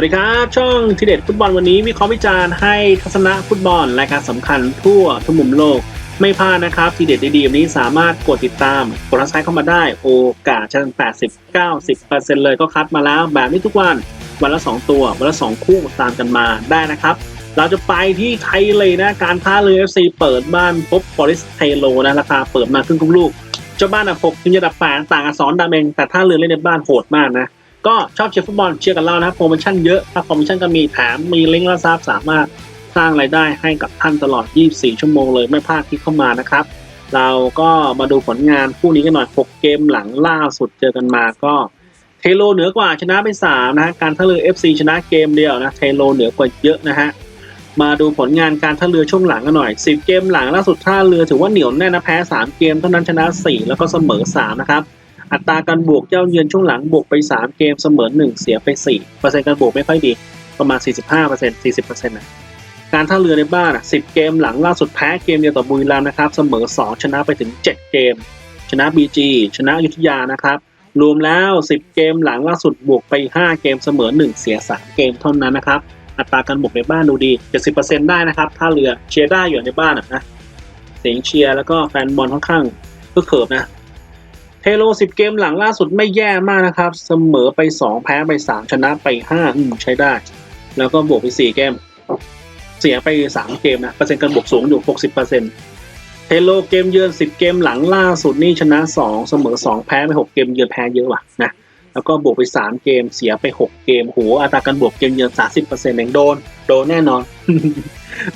วัสดีครับ ช่องทีเด็ดฟุตบอลวันนี้วิเคราะห์วิจารณ์ให้ทัศนะฟุตบอลรายการสำคัญทั่วทุกมุมโลก ไม่พลาดนะครับ ทีเด็ดดีๆแบบนี้สามารถกดติดตาม กดรักไซเข้ามาได้ โอกาสจะ80 90 เลยก็คัดมาแล้ว แบบนี้ทุกวันวันละ 2 ตัว วันละ 2 คู่ตามกันมาได้นะครับ เราจะไปที่ไทยเลยนะ การท่าเรือ FC เปิดบ้านพบฟอริสไทโลนะราคาเปิดมาครึ่งลูกเจ้าบ้านอันดับ6ทีมระดับ8ต่างอักษรดำเองแต่ท่าเรือเล่นในบ้านโหดมากนะ ก็ชอบเชียร์ฟุตบอลเชียร์กับเรานะครับโปรโมชั่นเยอะถ้าโปรโมชั่นก็มีแถมมีลิงก์และซับสามารถสร้างรายได้ให้กับท่านตลอด 24 ชั่วโมงเลยไม่พลาดที่เข้ามานะครับ เราก็มาดูผลงานคู่นี้กันหน่อย 6 เกมหลังล่าสุดเจอกันมาก็เทโลเหนือกว่าชนะไป3นะฮะการท่าเรือ FC ชนะเกมเดียวนะเทโลเหนือกว่าเยอะนะฮะมาดูผลงานการท่าเรือช่วงหลังกันหน่อย 10 เกมหลังล่าสุดท่าเรือถือว่าเหนียวแน่นนะแพ้ 3 เกมเท่านั้นชนะ 4 แล้วก็เสมอ 3 นะครับ อัตราการบวกเจ้าเยือนช่วงหลังบวกไป 3 เกมเสมอ 1 เสียไป 4 เปอร์เซ็นต์การบวกไม่ค่อยดี ประมาณ 45% 40%นะการท่าเรือในบ้านอะ10 เกมหลังล่าสุดแพ้เกมเดียวต่อบุรีรัมย์นะครับ เสมอ 2 ชนะไปถึง 7 เกม ชนะ BG ชนะอยุธยานะครับ รวมแล้ว 10 เกมหลังล่าสุดบวกไป 5 เกมเสมอ 1 เสีย 3 เกมเท่านั้นนะครับอัตราการบวกในบ้านดูดี70%ได้นะครับท่าเรือเชียร์ได้อยู่ในบ้านนะเสียงเชียร์แล้วก็แฟนบอลค่อนข้างก็เขิบนะ เทโล 10 เกมหลังล่าสุดไม่แย่มากนะครับ เสมอไป 2 แพ้ไป 3 ชนะไป 5 อืมใช้ได้ แล้วก็บวกไป 4 เกม เสียไป 3 เกมนะ เปอร์เซ็นต์การบวกสูงอยู่ 60%เทโลเกมเยือน 10 เกมหลังล่าสุดนี่ชนะ 2 เสมอ 2 แพ้ไป 6 เกมเยือนแพ้เยอะว่ะนะแล้วก็บวกไป 3 เกมเสียไป 6 เกมโหอัตราการบวกเกมเยือน 30%เองโดน โดนแน่นอน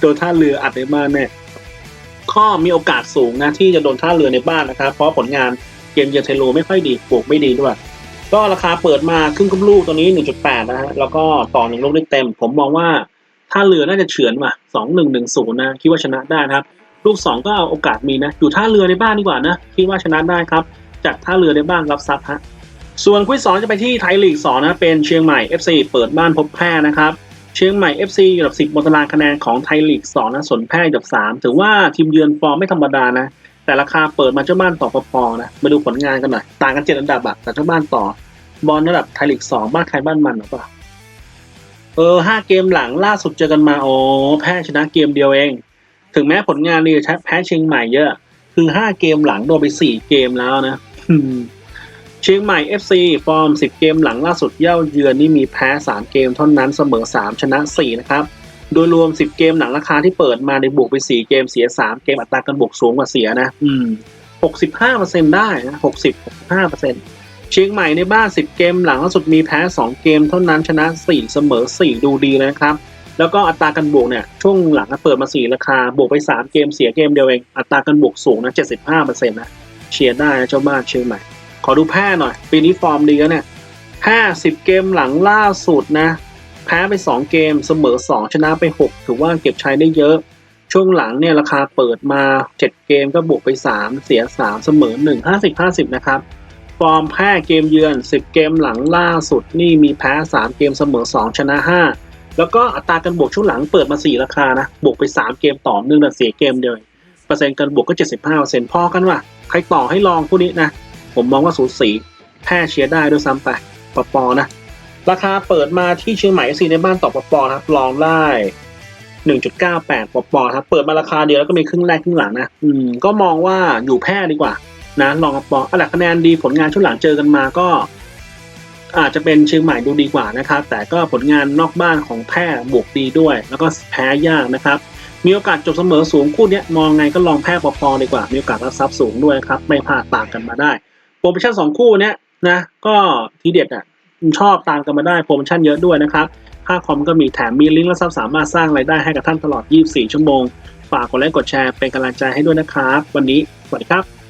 โดนท่าเรืออัดในบ้านแน่ข้อมีโอกาสสูงนะที่จะโดนท่าเรือในบ้านนะครับ เพราะผลงาน เกมเยือนเทโลไม่ค่อยดีบวกไม่ดีด้วย ก็ราคาเปิดมาครึ่งกับลูกตัวนี้ 1.8 นะฮะแล้วก็ต่อหนึ่งลูกได้เต็ม ผมมองว่าถ้าเรือน่าจะเฉือนว่ะ2-1-1-0นะคิดว่าชนะได้นะครับ ลูก 2 ก็เอาโอกาสมีนะอยู่ท่าเรือในบ้านดีกว่านะคิดว่าชนะได้ครับจากท่าเรือในบ้านรับทรัพย์ฮะส่วนคุยสองจะไปที่ไทยลีก2นะเป็นเชียงใหม่ FC เปิดบ้านพบแพร่นะครับเชียงใหม่ FC อยู่อันดับ 10บนตารางคะแนนของไทยลีก2นะส่วนแพร่อยู่อันดับ 3 ถือว่าทีมเยือนฟอร์มไม่ธรรมดานะ แต่ราคาเปิดมาเจ้าบ้านต่อปอนะมาดูผลงานกันหน่อยต่างกันเจ็ดอันดับอะแต่เจ้าบ้านต่อบอลระดับไทยลีกสองบ้านใครบ้านมันหรือเปล่าเออห้าเกมหลังล่าสุดเจอกันมาโอ้แพ้ชนะเกมเดียวเอง ถึงแม้ผลงานนี่จะแพ้เชียงใหม่เยอะ คือห้าเกมหลังโดนไปสี่เกมแล้วนะเชียงใหม่ FC ฟอร์ม 10 เกมหลังล่าสุดเย่าเยือนนี่มีแพ้ 3 เกมเท่านั้นเสมอ 3 ชนะ 4 นะครับ โดยรวม10เกมหลังราคาที่เปิดมาในบวกไป4เกมเสีย3เกมอัตราการบวกสูงกว่าเสียนะ อืม65%ได้นะ60-65%เชียงใหม่ในบ้าน10เกมหลังล่าสุดมีแพ้2เกมเท่านั้นชนะ4เสมอ4ดูดีเลยนะครับแล้วก็อัตราการบวกเนี่ยช่วงหลังเปิดมา4ราคา บวกไป3เกมเสียเกมเดียวเอง อัตราการบวกสูงนะ75%นะเชียร์ได้นะเจ้าบ้านเชียงใหม่ ขอดูแพ้หน่อย ปีนี้ฟอร์มดีแล้วเนี่ยแพ้10เกมหลังล่าสุดนะ แพ้ไป 2 เกมเสมอ 2 ชนะไป 6 ถือว่าเก็บใช้ได้เยอะ ช่วงหลังเนี่ยราคาเปิดมา 7 เกมก็บวกไป 3 เสีย 3 เสมอ 1 50 50 นะครับ ฟอร์มแพ้เกมเยือน 10 เกมหลังล่าสุดนี่มีแพ้ 3 เกมเสมอ 2 ชนะ 5 แล้วก็อัตราการบวกช่วงหลังเปิดมา 4 ราคานะ บวกไป 3 เกมต่อเนื่องแต่เสียเกมเดียวเปอร์เซ็นต์การบวกก็ 75%พอกันว่ะใครต่อให้ลองพวกนี้นะ ผมมองว่าสูสีแพ้เชียร์ได้ด้วยซ้ำไปปปอนะ ราคาเปิดมาที่เชียงใหม่ซีในบ้านต่อปปอครับลองได้ 1.98ปปอครับเปิดมาราคาเดียวแล้วก็มีครึ่งแรกครึ่งหลังนะอืมก็มองว่าอยู่แพ้ดีกว่า นะลองปปออันดับคะแนนดีผลงานช่วงหลังเจอกันมาก็ อาจจะเป็นเชียงใหม่ดูดีกว่านะครับแต่ก็ผลงานนอกบ้านของแพ้บวกดีด้วย แล้วก็แพ้ยากนะครับ มีโอกาสจบเสมอสูงคู่นี้มองไงก็ลองแพ้ปปอดีกว่า มีโอกาสรับทรัพย์สูงด้วยครับ ไม่พลาดต่างกันมาได้โปรโมชั่นสองคู่เนี้ยนะ ก็ทีเด็ดอะ ชอบตามกันมาได้โปรโมชั่นเยอะด้วยนะครับ ค่าคอมก็มีแถมมีลิงก์และซับสามารถสร้างรายได้ให้กับท่านตลอด 24 ชั่วโมง ฝากกดไลค์กดแชร์เป็นกำลังใจให้ด้วยนะครับ วันนี้สวัสดีครับ